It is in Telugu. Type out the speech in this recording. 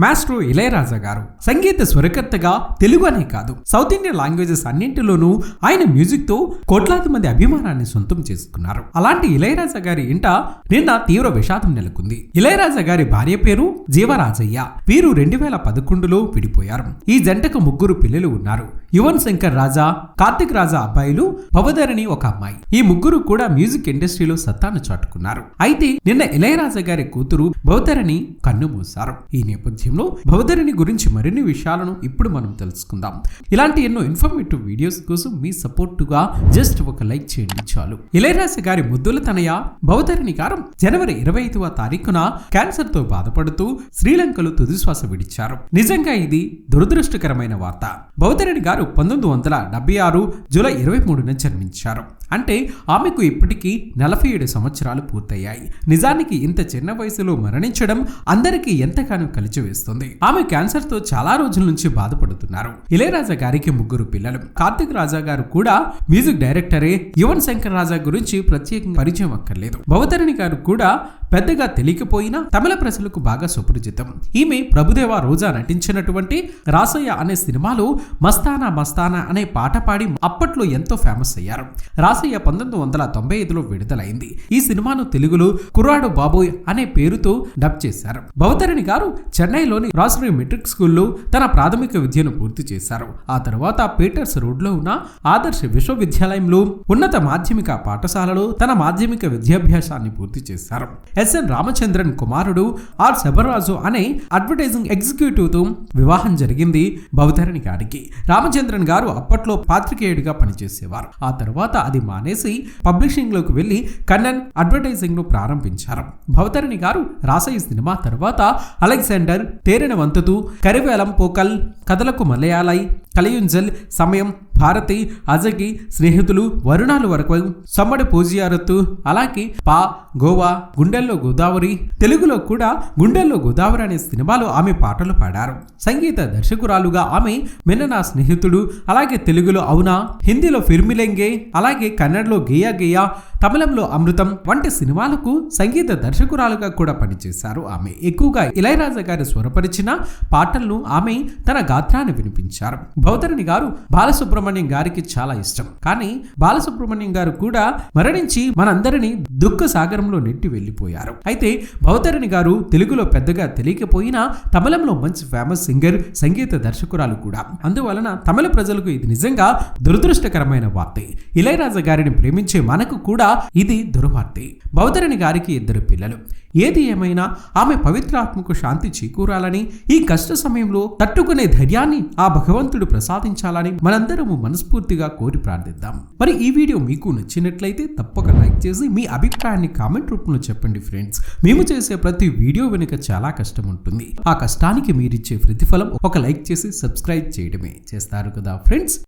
మాస్ట్రో ఇళయరాజా గారు సంగీత స్వరకర్తగా తెలుగు అనే కాదు. సౌత్ ఇండియన్ లాంగ్వేజెస్ అన్నింటిలోనూ ఆయన మ్యూజిక్తో కోట్లాది మంది అభిమానాన్ని సొంతం చేసుకున్నారు. అలాంటి ఇళయరాజా గారి ఇంట నిన్న తీవ్ర విషాదం నెలకొంది. ఇళయరాజా గారి భార్య పేరు జీవరాజయ్య. వీరు రెండు వేల పదకొండులో విడిపోయారు. ఈ జంటకు ముగ్గురు పిల్లలు ఉన్నారు. యువన్ శంకర్ రాజా కార్తిక్ రాజా అబ్బాయిలు భవధరణి ఒక అమ్మాయి. ఈ ముగ్గురు కూడా మ్యూజిక్ ఇండస్ట్రీలో సత్తాను చాటుకున్నారు. అయితే నిన్న ఇళయరాజా గారి కూతురు భవధరణి కన్ను మూశారు. ఈ నేపథ్యంలో భవధరణి గురించి మరిన్ని విషయాలను ఇప్పుడు మనం తెలుసుకుందాం. ఇలాంటి ఎన్నో ఇన్ఫర్మేటివ్ వీడియోస్ కోసం మీ సపోర్టుగా జస్ట్ ఒక లైక్ చేయండి చాలు. ఇళయరాజా గారి ముద్దుల తనయ భవధరణి గారు జనవరి ఇరవై ఐదవ తారీఖున క్యాన్సర్తో బాధపడుతూ శ్రీలంకలో తుదిశ్వాస విడిచారు. నిజంగా ఇది దురదృష్టకరమైన వార్త. భవధరణి గారు పంతొమ్మిది వందల డెబ్బై ఆరు జూలై ఇరవై మూడున జన్మించారు. అంటే ఆమెకు ఇప్పటికీ నలభై ఏడు సంవత్సరాలు పూర్తయ్యాయి. నిజానికి ఇంత చిన్న వయసులో మరణించడం అందరికీ ఎంతగానో కలిచివేస్తుంది ఆమె క్యాన్సర్తో చాలా రోజుల నుంచి బాధపడుతున్నారు. ఇళయరాజా గారికి ముగ్గురు పిల్లలు. కార్తిక్ రాజా గారు కూడా మ్యూజిక్ డైరెక్టరే. యువన్ శంకర్ రాజా గురించి ప్రత్యేకంగా పరిచయం అక్కర్లేదు. భవతరణి గారు కూడా పెద్దగా తెలియకపోయినా తమిళ ప్రజలకు బాగా సుపరిచితం. ఈమె ప్రభుదేవ రోజా నటించినటువంటి రాసయ్య అనే సినిమాలో మస్తానా మస్తానా అనే పాట పాడి అప్పట్లో ఎంతో ఫేమస్ అయ్యారు. రాసయ్య పంతొమ్మిది వందల తొంభై ఐదులో విడుదలైంది. ఈ సినిమాను తెలుగులో కుర్రాడు బాబోయ్ అనే పేరుతో డబ్ చేశారు. భవతరణి గారు చెన్నైలోని రాసరీ మెట్రిక్ స్కూల్లో తన ప్రాథమిక విద్యను పూర్తి చేశారు. ఆ తర్వాత పీటర్స్ రోడ్లో ఉన్న ఆదర్శ విశ్వవిద్యాలయంలో ఉన్నత మాధ్యమిక పాఠశాలలో తన మాధ్యమిక విద్యాభ్యాసాన్ని పూర్తి చేశారు. ఎస్ఎన్ రామచంద్రన్ కుమారుడు ఆర్ శబర్రాజు అనే అడ్వర్టైజింగ్ ఎగ్జిక్యూటివ్తో వివాహం జరిగింది భవధరణి గారికి. రామచంద్రన్ గారు అప్పట్లో పాత్రికేయుడిగా పనిచేసేవారు. ఆ తర్వాత అది మానేసి పబ్లిషింగ్లోకి వెళ్ళి కన్నన్ అడ్వర్టైజింగ్ను ప్రారంభించారు. భవతరణి గారు రాసయ్య సినిమా తర్వాత అలెగ్జాండర్ తేరిన వంతుతూ కరివేలం పోకల్ కథలకు మలయాళై కలియుంజల్ సమయం భారతి అజకి స్నేహితులు వరుణాలు వరకు సమ్మడి పూజియారత్తు అలాగే పా గోవా గుండెల్లో గోదావరి తెలుగులో కూడా గుండెల్లో గోదావరి అనే సినిమాలో ఆమె పాటలు పాడారు. సంగీత దర్శకురాలుగా ఆమె మిన్న నా స్నేహితుడు అలాగే తెలుగులో అవునా హిందీలో ఫిర్మిలెంగే అలాగే కన్నడలో గేయా గేయా తమిళంలో అమృతం వంటి సినిమాలకు సంగీత దర్శకురాలుగా కూడా పనిచేశారు ఆమె. ఎక్కువగా ఇళయరాజా గారి స్వరపరిచిన పాటలను ఆమె తన గాత్రాన్ని వినిపించారు. భౌతరణి గారు బాలసుబ్రహ్మణ్యం గారికి చాలా ఇష్టం. కానీ బాలసుబ్రహ్మణ్యం గారు కూడా మరణించి మనందరినీ దుఃఖ సాగరంలో నెట్టి వెళ్ళిపోయారు. అయితే భౌతరణి గారు తెలుగులో పెద్దగా తెలియకపోయినా తమిళంలో మంచి ఫేమస్ సింగర్ సంగీత దర్శకురాలు కూడా. అందువలన తమిళ ప్రజలకు ఇది నిజంగా దురదృష్టకరమైన వార్త. ఇళయరాజా గారిని ప్రేమించే మనకు కూడా ఇది దుర్వార్తే. భౌతరణి గారికి ఇద్దరు పిల్లలు. ఏది ఏమైనా ఆమె పవిత్రాత్మకు శాంతి చేకూరాలని ఈ కష్ట సమయంలో తట్టుకునే ధైర్యాన్ని ఆ భగవంతుడు ప్రసాదించాలని మనందరము మనస్ఫూర్తిగా కోరి ప్రార్థిద్దాం. మరి ఈ వీడియో మీకు నచ్చినట్లయితే తప్పక లైక్ చేసి మీ అభిప్రాయాన్ని కామెంట్ రూపంలో చెప్పండి ఫ్రెండ్స్. మేము చేసే ప్రతి వీడియో వెనుక చాలా కష్టం ఉంటుంది. ఆ కష్టానికి మీరిచ్చే ప్రతిఫలం ఒక లైక్ చేసి సబ్స్క్రైబ్ చేయడమే చేస్తారు కదా ఫ్రెండ్స్.